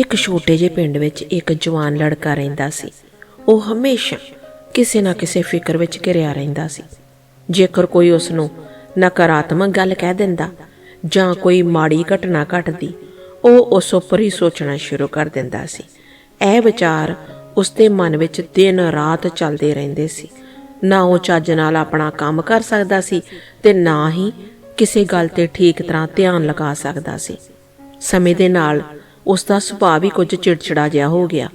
ਇੱਕ ਛੋਟੇ ਜਿਹੇ ਪਿੰਡ ਵਿੱਚ ਇੱਕ ਜਵਾਨ ਲੜਕਾ ਰਹਿੰਦਾ ਸੀ। ਉਹ ਹਮੇਸ਼ਾ ਕਿਸੇ ਨਾ ਕਿਸੇ ਫਿਕਰ ਵਿੱਚ ਘਿਰਿਆ ਰਹਿੰਦਾ ਸੀ। ਜੇਕਰ ਕੋਈ ਉਸ ਨੂੰ ਨਕਾਰਾਤਮਕ ਗੱਲ ਕਹਿ ਦਿੰਦਾ ਜਾਂ ਕੋਈ ਮਾੜੀ ਘਟਨਾ ਘਟਦੀ, ਉਹ ਉਸ ਉੱਪਰ ਹੀ ਸੋਚਣਾ ਸ਼ੁਰੂ ਕਰ ਦਿੰਦਾ ਸੀ। ਇਹ ਵਿਚਾਰ ਉਸ ਦੇ ਮਨ ਵਿੱਚ ਦਿਨ ਰਾਤ ਚੱਲਦੇ ਰਹਿੰਦੇ ਸੀ। ਨਾ ਉਹ ਚੱਜ ਨਾਲ ਆਪਣਾ ਕੰਮ ਕਰ ਸਕਦਾ ਸੀ ਤੇ ਨਾ ਹੀ ਕਿਸੇ ਗੱਲ ਤੇ ਠੀਕ ਤਰ੍ਹਾਂ ਧਿਆਨ ਲਗਾ ਸਕਦਾ ਸੀ। ਸਮੇਂ ਦੇ ਨਾਲ ਉਸ ਦਾ ਸੁਭਾਅ ਵੀ ਕੁਝ ਚਿੜਚਿੜਾ ਜਿਹਾ ਹੋ ਗਿਆ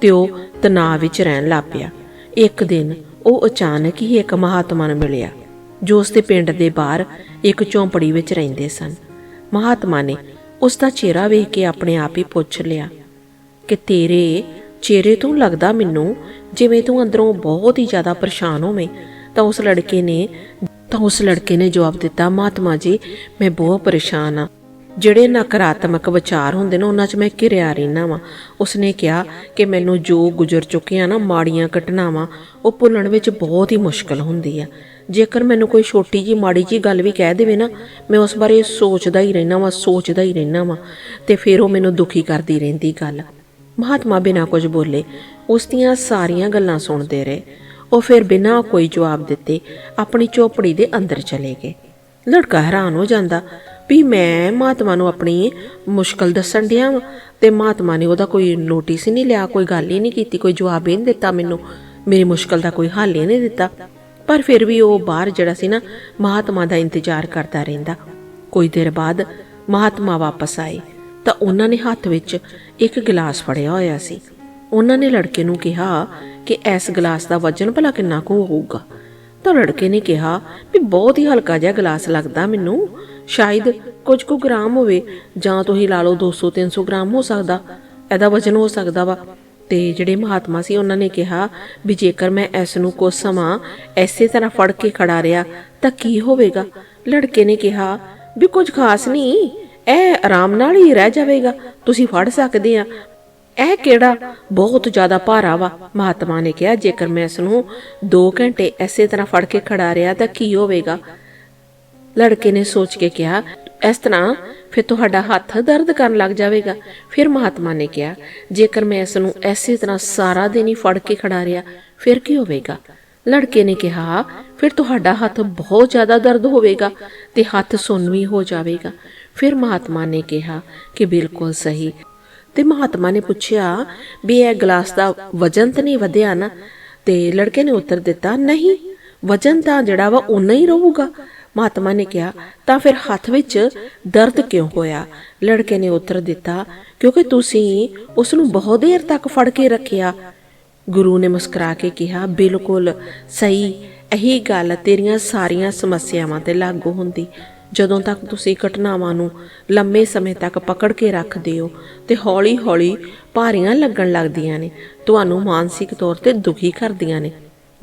ਤੇ ਉਹ ਤਣਾਅ ਵਿੱਚ ਰਹਿਣ ਲੱਗ ਪਿਆ। ਇੱਕ ਦਿਨ ਉਹ ਅਚਾਨਕ ਹੀ ਇੱਕ ਮਹਾਤਮਾ ਨੂੰ ਮਿਲਿਆ, ਜੋ ਉਸ ਦੇ ਪਿੰਡ ਦੇ ਬਾਹਰ ਇੱਕ ਝੌਂਪੜੀ ਵਿੱਚ ਰਹਿੰਦੇ ਸਨ। ਮਹਾਤਮਾ ਨੇ ਉਸ ਦਾ ਚਿਹਰਾ ਵੇਖ ਕੇ ਆਪਣੇ ਆਪ ਹੀ ਪੁੱਛ ਲਿਆ, ਕਿ ਤੇਰੇ ਚਿਹਰੇ ਤੋਂ ਲੱਗਦਾ ਮੈਨੂੰ ਜਿਵੇਂ ਤੂੰ ਅੰਦਰੋਂ ਬਹੁਤ ਹੀ ਜ਼ਿਆਦਾ ਪਰੇਸ਼ਾਨ ਹੋਵੇਂ, ਤਾਂ ਉਸ ਲੜਕੇ ਨੇ, ਤਾਂ ਉਸ ਲੜਕੇ ਨੇ ਜਵਾਬ ਦਿੱਤਾ, ਮਹਾਤਮਾ ਜੀ, ਮੈਂ ਬਹੁਤ ਪਰੇਸ਼ਾਨ ਆ। ਜਿਹੜੇ ਨਕਾਰਾਤਮਕ ਵਿਚਾਰ ਹੁੰਦੇ ਨੇ, ਉਹਨਾਂ 'ਚ ਮੈਂ ਘਿਰਿਆ ਰਹਿਣਾ ਵਾਂ। ਉਸਨੇ ਕਿਹਾ ਕਿ ਮੈਨੂੰ ਜੋ ਗੁਜ਼ਰ ਚੁੱਕੀਆਂ ਨਾ, ਮਾੜੀਆਂ ਘਟਨਾਵਾਂ, ਉਹ ਭੁੱਲਣ ਵਿੱਚ ਬਹੁਤ ਹੀ ਮੁਸ਼ਕਲ ਹੁੰਦੀ ਆ। ਜੇਕਰ ਮੈਨੂੰ ਕੋਈ ਛੋਟੀ ਜੀ ਮਾੜੀ ਜੀ ਗੱਲ ਵੀ ਕਹਿ ਦੇਵੇ ਨਾ, ਮੈਂ ਉਸ ਬਾਰੇ ਸੋਚਦਾ ਹੀ ਰਹਿਣਾ ਵਾਂ, ਸੋਚਦਾ ਹੀ ਰਹਿਣਾ ਵਾਂ ਤੇ ਫਿਰ ਉਹ ਮੈਨੂੰ ਦੁਖੀ ਕਰਦੀ ਰਹਿੰਦੀ ਗੱਲ। ਮਹਾਤਮਾ ਬਿਨਾਂ ਕੁਝ ਬੋਲੇ, ਉਸ ਦੀਆਂ ਸਾਰੀਆਂ ਗੱਲਾਂ ਸੁਣਦੇ ਰਹੇ। ਉਹ ਫਿਰ ਬਿਨਾਂ ਕੋਈ ਜਵਾਬ ਦਿੱਤੇ, ਆਪਣੀ ਝੋਪੜੀ ਦੇ ਅੰਦਰ ਚਲੇ ਗਏ। ਲੜਕਾ ਹੈਰਾਨ ਹੋ ਜਾਂਦਾ ਵੀ ਮੈਂ ਮਹਾਤਮਾ ਨੂੰ ਆਪਣੀ ਮੁਸ਼ਕਲ ਦੱਸਣ ਡਿਆ ਵਾਂ ਤੇ ਮਹਾਤਮਾ ਨੇ ਉਹਦਾ ਕੋਈ ਨੋਟਿਸ ਹੀ ਨਹੀਂ ਲਿਆ, ਕੋਈ ਗੱਲ ਹੀ ਨਹੀਂ ਕੀਤੀ, ਕੋਈ ਜਵਾਬ ਹੀ ਨਹੀਂ ਦਿੱਤਾ ਮੈਨੂੰ। ਮੇਰੀ ਮੁਸ਼ਕਲ ਦਾ ਕੋਈ ਹੱਲ ਹੀ ਨਹੀਂ ਦਿੱਤਾ। ਪਰ ਫਿਰ ਵੀ ਉਹ ਬਾਹਰ ਜਿਹੜਾ ਸੀ ਨਾ ਮਹਾਤਮਾ ਦਾ ਇੰਤਜ਼ਾਰ ਕਰਦਾ ਰਹਿੰਦਾ। ਕੋਈ ਦੇਰ ਬਾਅਦ ਮਹਾਤਮਾ ਵਾਪਸ ਆਏ ਤਾਂ ਉਹਨਾਂ ਨੇ ਹੱਥ ਵਿੱਚ ਇੱਕ ਗਲਾਸ ਫੜਿਆ ਹੋਇਆ ਸੀ। ਉਹਨਾਂ ਨੇ ਲੜਕੇ ਨੂੰ ਕਿਹਾ ਕਿ ਇਸ ਗਲਾਸ ਦਾ ਵਜ਼ਨ ਭਲਾ ਕਿੰਨਾ ਕੁ ਹੋਊਗਾ। ਤਾਂ ਲੜਕੇ ਨੇ ਕਿਹਾ ਵੀ ਬਹੁਤ ਹੀ ਹਲਕਾ ਜਿਹਾ ਗਲਾਸ ਲੱਗਦਾ ਮੈਨੂੰ। ਸ਼ਾਇਦ ਕੁਝ ਕੁ ਗ੍ਰਾਮ ਹੋਵੇ, ਜਾਂ ਤੁਸੀਂ ਲਾ ਲਓ 200 300 ਗ੍ਰਾਮ ਹੋ ਸਕਦਾ। ਇਹਦਾ ਵਜ਼ਨ ਹੋ ਸਕਦਾ ਵਾ। ਤੇ ਜਿਹੜੇ ਮਹਾਤਮਾ ਸੀ, ਉਹਨਾਂ ਨੇ ਕਿਹਾ ਵੀ ਜੇਕਰ ਮੈਂ ਇਸ ਨੂੰ ਕੁਝ ਸਮਾਂ ਐਸੇ ਤਰ੍ਹਾਂ ਫੜ ਕੇ ਖੜਾ ਰਿਆ ਤਾਂ ਕੀ ਹੋਵੇਗਾ? ਲੜਕੇ ਨੇ ਕਿਹਾ ਵੀ ਕੁਝ ਖਾਸ ਨਹੀਂ, ਇਹ ਆਰਾਮ ਨਾਲ ਹੀ ਰਹਿ ਜਾਵੇਗਾ। ਤੁਸੀਂ ਫੜ ਸਕਦੇ ਆ। ਇਹ ਕਿਹੜਾ? ਬਹੁਤ ਜ਼ਿਆਦਾ ਭਾਰਾ ਵਾ। ਮਹਾਤਮਾ ਨੇ ਕਿਹਾ, ਜੇਕਰ ਮੈਂ ਇਸ ਨੂੰ 2 ਘੰਟੇ ਐਸੇ ਤਰ੍ਹਾਂ ਫੜ ਕੇ ਖੜਾ ਰਿਆ ਤਾਂ ਕੀ ਹੋਵੇਗਾ? ਲੜਕੇ ਨੇ ਸੋਚ ਕੇ ਕਿਹਾ, ਇਸ ਤਰ੍ਹਾਂ ਫਿਰ ਤੁਹਾਡਾ ਹੱਥ ਦਰਦ ਕਰਨ ਲੱਗ ਜਾਵੇਗਾ। ਫਿਰ ਮਹਾਤਮਾ ਨੇ ਕਿਹਾ, ਜੇਕਰ ਮੈਂ ਇਸ ਨੂੰ ਐਸੇ ਤਰ੍ਹਾਂ ਸਾਰਾ ਦਿਨ ਹੀ ਫੜ ਕੇ ਖੜਾ ਰਿਹਾ, ਫਿਰ ਕੀ ਹੋਵੇਗਾ? ਲੜਕੇ ਨੇ ਕਿਹਾ, ਫਿਰ ਤੁਹਾਡਾ ਹੱਥ ਬਹੁਤ ਜ਼ਿਆਦਾ ਦਰਦ ਹੋਵੇਗਾ ਤੇ ਹੱਥ ਸੁੰਨ ਵੀ ਹੋ ਜਾਵੇਗਾ। ਫਿਰ ਮਹਾਤਮਾ ਨੇ ਕਿਹਾ, ਕਿ ਬਿਲਕੁਲ ਸਹੀ। ਤੇ ਮਹਾਤਮਾ ਨੇ ਪੁੱਛਿਆ, ਵੀ ਇਹ ਗਲਾਸ ਦਾ ਵਜਨ ਤਾਂ ਨਹੀਂ ਵਧਿਆ ਨਾ? ਤੇ ਲੜਕੇ ਨੇ ਉੱਤਰ ਦਿੱਤਾ, ਨਹੀਂ, ਵਜਨ ਤਾਂ ਜਿਹੜਾ ਵਾ ਉਨਾ ਹੀ ਰਹੂਗਾ। ਮਹਾਤਮਾ ਨੇ ਕਿਹਾ, ਤਾਂ ਫਿਰ ਹੱਥ ਵਿੱਚ ਦਰਦ ਕਿਉਂ ਹੋਇਆ? ਲੜਕੇ ਨੇ ਉੱਤਰ ਦਿੱਤਾ, ਕਿਉਂਕਿ ਤੁਸੀਂ ਉਸ ਨੂੰ ਬਹੁਤ ਦੇਰ ਤੱਕ ਫੜ ਕੇ ਰੱਖਿਆ। ਗੁਰੂ ਨੇ ਮੁਸਕਰਾ ਕੇ ਕਿਹਾ, ਬਿਲਕੁਲ ਸਹੀ, ਇਹੀ ਗੱਲ ਤੇਰੀਆਂ ਸਾਰੀਆਂ ਸਮੱਸਿਆਵਾਂ ਤੇ ਲਾਗੂ ਹੁੰਦੀ। ਜਦੋਂ ਤੱਕ ਤੁਸੀਂ ਘਟਨਾਵਾਂ ਨੂੰ ਲੰਮੇ ਸਮੇਂ ਤੱਕ ਪਕੜ ਕੇ ਰੱਖਦੇ ਹੋ ਤੇ ਹੌਲੀ-ਹੌਲੀ ਭਾਰੀਆਂ ਲੱਗਣ ਲੱਗਦੀਆਂ ਨੇ, ਤੁਹਾਨੂੰ ਮਾਨਸਿਕ ਤੌਰ ਤੇ ਦੁਖੀ ਕਰਦੀਆਂ ਨੇ।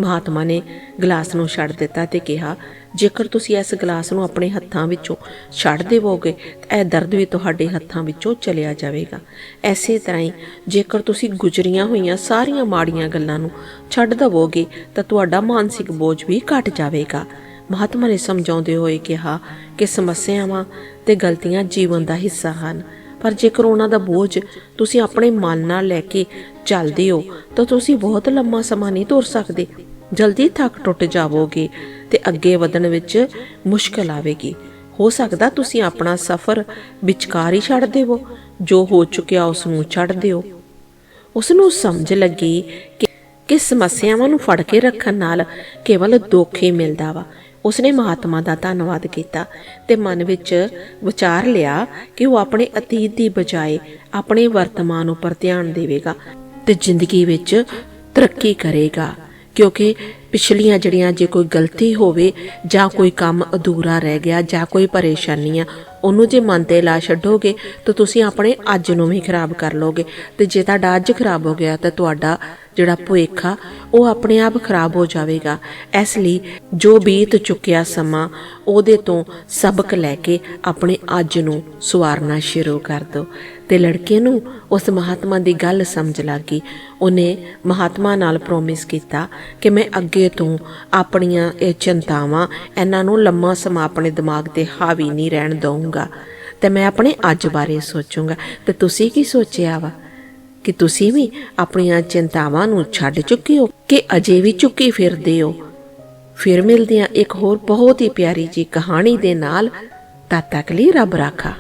ਮਹਾਤਮਾ ਨੇ ਗਲਾਸ ਨੂੰ ਛੱਡ ਦਿੱਤਾ ਤੇ ਕਿਹਾ ਜੇਕਰ ਤੁਸੀਂ ਇਸ ਗਲਾਸ ਨੂੰ ਆਪਣੇ ਹੱਥਾਂ ਵਿੱਚੋਂ ਛੱਡ ਦੇਵੋਗੇ, ਤਾਂ ਇਹ ਦਰਦ ਵੀ ਤੁਹਾਡੇ ਹੱਥਾਂ ਵਿੱਚੋਂ ਚਲਿਆ ਜਾਵੇਗਾ। ਐਸੇ ਤਰ੍ਹਾਂ ਹੀ ਜੇਕਰ ਤੁਸੀਂ ਗੁਜ਼ਰੀਆਂ ਹੋਈਆਂ ਸਾਰੀਆਂ ਮਾੜੀਆਂ ਗੱਲਾਂ ਨੂੰ ਛੱਡ ਦਵੋਗੇ, ਤਾਂ ਤੁਹਾਡਾ ਮਾਨਸਿਕ ਬੋਝ ਵੀ ਘਟ ਜਾਵੇਗਾ। ਮਹਾਤਮਾ ਨੇ ਸਮਝਾਉਂਦੇ ਹੋਏ ਕਿਹਾ ਕਿ ਸਮੱਸਿਆਵਾਂ ਤੇ ਗਲਤੀਆਂ ਜੀਵਨ ਦਾ ਹਿੱਸਾ ਹਨ, ਪਰ ਜੇਕਰ ਉਹਨਾਂ ਦਾ ਬੋਝ ਤੁਸੀਂ ਆਪਣੇ ਮਨ ਨਾਲ ਲੈ ਕੇ ਚੱਲਦੇ ਹੋ, ਤਾਂ ਤੁਸੀਂ ਬਹੁਤ ਲੰਮਾ ਸਮਾਂ ਨਹੀਂ ਤੁਰ ਸਕਦੇ। ਜਲਦੀ ਥੱਕ ਟੁੱਟ ਜਾਵੋਗੇ ਤੇ ਅੱਗੇ ਵਧਣ ਵਿੱਚ ਮੁਸ਼ਕਲ ਆਵੇਗੀ। ਹੋ ਸਕਦਾ ਤੁਸੀਂ ਆਪਣਾ ਸਫ਼ਰ ਵਿਚਕਾਰ ਹੀ ਛੱਡ ਦੇਵੋ, ਜੋ ਹੋ ਚੁੱਕਿਆ ਉਸ ਨੂੰ ਛੱਡ ਦਿਓ। ਉਸ ਨੂੰ ਸਮਝ ਲੱਗੀ ਕਿ ਕਿ ਸਮੱਸਿਆਵਾਂ ਨੂੰ ਫੜ ਕੇ ਰੱਖਣ ਨਾਲ ਕੇਵਲ ਦੁੱਖ ਹੀ ਮਿਲਦਾ ਵਾ। ਉਸਨੇ ਮਹਾਤਮਾ ਦਾ ਧੰਨਵਾਦ ਕੀਤਾ ਤੇ ਮਨ ਵਿੱਚ ਵਿਚਾਰ ਲਿਆ ਕਿ ਉਹ ਆਪਣੇ ਅਤੀਤ ਦੀ ਬਜਾਏ ਆਪਣੇ ਵਰਤਮਾਨ ਉੱਪਰ ਧਿਆਨ ਦੇਵੇਗਾ ਤੇ ਜ਼ਿੰਦਗੀ ਵਿੱਚ ਤਰੱਕੀ ਕਰੇਗਾ। ਕਿਉਂਕਿ ਪਿਛਲੀਆਂ ਜਿਹੜੀਆਂ ਜੇ ਕੋਈ ਗਲਤੀ ਹੋਵੇ ਜਾਂ ਕੋਈ ਕੰਮ ਅਧੂਰਾ ਰਹਿ ਗਿਆ ਜਾਂ ਕੋਈ ਪਰੇਸ਼ਾਨੀ ਆ, ਉਹਨੂੰ ਜੇ ਮਨ ਤੇ ਲਾ ਛੱਡੋਗੇ ਤਾਂ ਤੁਸੀਂ ਆਪਣੇ ਅੱਜ ਨੂੰ ਵੀ ਖਰਾਬ ਕਰ ਲੋਗੇ ਤੇ ਜੇ ਤੁਹਾਡਾ ਅੱਜ ਖਰਾਬ ਹੋ ਗਿਆ ਤਾਂ ਤੁਹਾਡਾ ਜਿਹੜਾ ਭੁੱਖ ਆ, ਉਹ ਆਪਣੇ ਆਪ ਖਰਾਬ ਹੋ ਜਾਵੇਗਾ। ਇਸ ਲਈ ਜੋ ਬੀਤ ਚੁੱਕਿਆ ਸਮਾਂ, ਉਹਦੇ ਤੋਂ ਸਬਕ ਲੈ ਕੇ ਆਪਣੇ ਅੱਜ ਨੂੰ ਸਵਾਰਨਾ ਸ਼ੁਰੂ ਕਰ ਦਿਓ ਤੇ ਲੜਕੇ ਨੂੰ ਉਸ ਮਹਾਤਮਾ ਦੀ ਗੱਲ ਸਮਝ ਲੱਗੀ। ਉਹਨੇ ਮਹਾਤਮਾ ਨਾਲ ਪ੍ਰੋਮਿਸ ਕੀਤਾ ਕਿ ਮੈਂ ਅੱਗੇ ਤੋਂ ਆਪਣੀਆਂ ਇਹ ਚਿੰਤਾਵਾਂ ਇਹਨਾਂ ਨੂੰ ਲੰਮਾ ਸਮਾਂ ਆਪਣੇ ਦਿਮਾਗ ਤੇ ਹਾਵੀ ਨਹੀਂ ਰਹਿਣ ਦਊਂਗਾ। ਤੇ ਮੈਂ ਆਪਣੇ ਅੱਜ ਬਾਰੇ ਸੋਚੂੰਗਾ। ਤੇ ਤੁਸੀਂ ਕੀ ਸੋਚਿਆ ਵਾ? ਕਿ ਤੁਸੀਂ ਵੀ ਆਪਣੀਆਂ ਚਿੰਤਾਵਾਂ ਨੂੰ ਛੱਡ ਚੁੱਕੇ ਹੋ ਕਿ ਅਜੇ ਵੀ ਚੁੱਕੀ ਫਿਰਦੇ ਹੋ। ਫਿਰ ਮਿਲਦੇ ਹਾਂ ਇੱਕ ਹੋਰ ਬਹੁਤ ਹੀ ਪਿਆਰੀ ਜੀ ਕਹਾਣੀ ਦੇ ਨਾਲ ਤਦ ਤੱਕ ਲਈ ਰੱਬ ਰਾਖਾ।